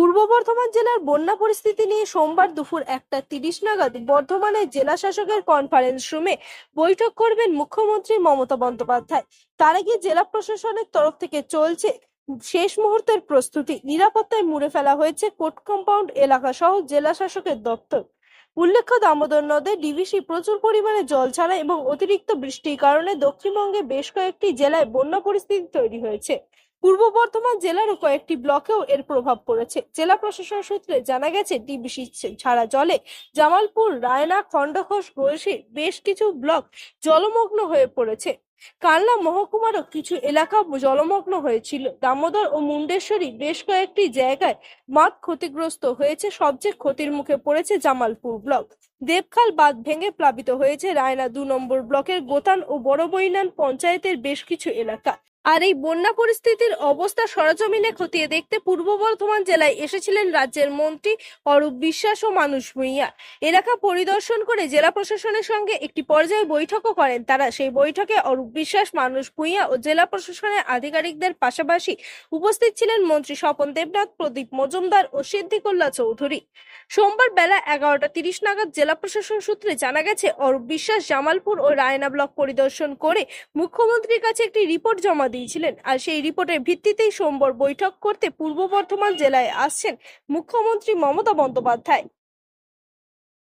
পূর্ব বর্ধমান জেলার বন্যা পরিস্থিতি নিয়ে সোমবার দুপুর একটা তিরিশ নাগাদ বর্ধমানের জেলা শাসকের কনফারেন্স রুমে বৈঠক করবেন মুখ্যমন্ত্রী মমতা বন্দ্যোপাধ্যায়। তার আগে জেলা প্রশাসনের তরফ থেকে চলছে শেষ মুহূর্তের প্রস্তুতি। নিরাপত্তায় মুড়ে ফেলা হয়েছে কোর্ট কম্পাউন্ড এলাকা সহ জেলা শাসকের দপ্তর। উল্লেখ্য, দামোদর নদে ডিভিসি প্রচুর পরিমাণে জল ছাড়া এবং অতিরিক্ত বৃষ্টির কারণে দক্ষিণবঙ্গে বেশ কয়েকটি জেলায় বন্যা পরিস্থিতি তৈরি হয়েছে। পূর্ব বর্ধমান জেলারও কয়েকটি ব্লকেও এর প্রভাব পড়েছে। জেলা প্রশাসন সূত্রে জানা গেছে, ডিবিসি ছাড়া জলে জামালপুর, রায়না, খণ্ডঘোষ বয়সী বেশ কিছু ব্লক জলমগ্ন হয়ে পড়েছে। কালনা মহকুমারও কিছু এলাকা জলমগ্ন হয়েছিল। দামোদর ও মুন্ডেশ্বরী বেশ কয়েকটি জায়গায় মাঠ ক্ষতিগ্রস্ত হয়েছে। সবচেয়ে ক্ষতির মুখে পড়েছে জামালপুর ব্লক। দেবখাল বাঁধ ভেঙে প্লাবিত হয়েছে। রায়না দু নম্বর ব্লকের গোতান ও বড় বৈনান পঞ্চায়েতের বেশ কিছু এলাকা। আর এই বন্যা পরিস্থিতির অবস্থা সরজমিনে খতিয়ে দেখতে পূর্ব বর্ধমান জেলায় এসেছিলেন রাজ্যের মন্ত্রী অরূপ বিশ্বাস ও মানুষ ভূঁইয়া। এলাকা পরিদর্শন করে জেলা প্রশাসনের সঙ্গে একটি পর্যায়ে বৈঠকও করেন তারা। সেই বৈঠকে অরূপ বিশ্বাস, মানুষ ভূঁইয়া ও জেলা প্রশাসনের আধিকারিকদের পাশাপাশি উপস্থিত ছিলেন মন্ত্রী স্বপন দেবনাথ, প্রদীপ মজুমদার ও সিদ্দিকুল্লাহ চৌধুরী। সোমবার বেলা এগারোটা তিরিশ নাগাদ জেলা প্রশাসন সূত্রে জানা গেছে, অরূপ বিশ্বাস, জামালপুর ও রায়না ব্লক পরিদর্শন করে মুখ্যমন্ত্রীর কাছে একটি রিপোর্ট জমা দিয়েছিলেন। আর সেই রিপোর্টের ভিত্তিতেই সোমবার বৈঠক করতে পূর্ব বর্ধমান জেলায় আসছেন মুখ্যমন্ত্রী মমতা বন্দ্যোপাধ্যায়।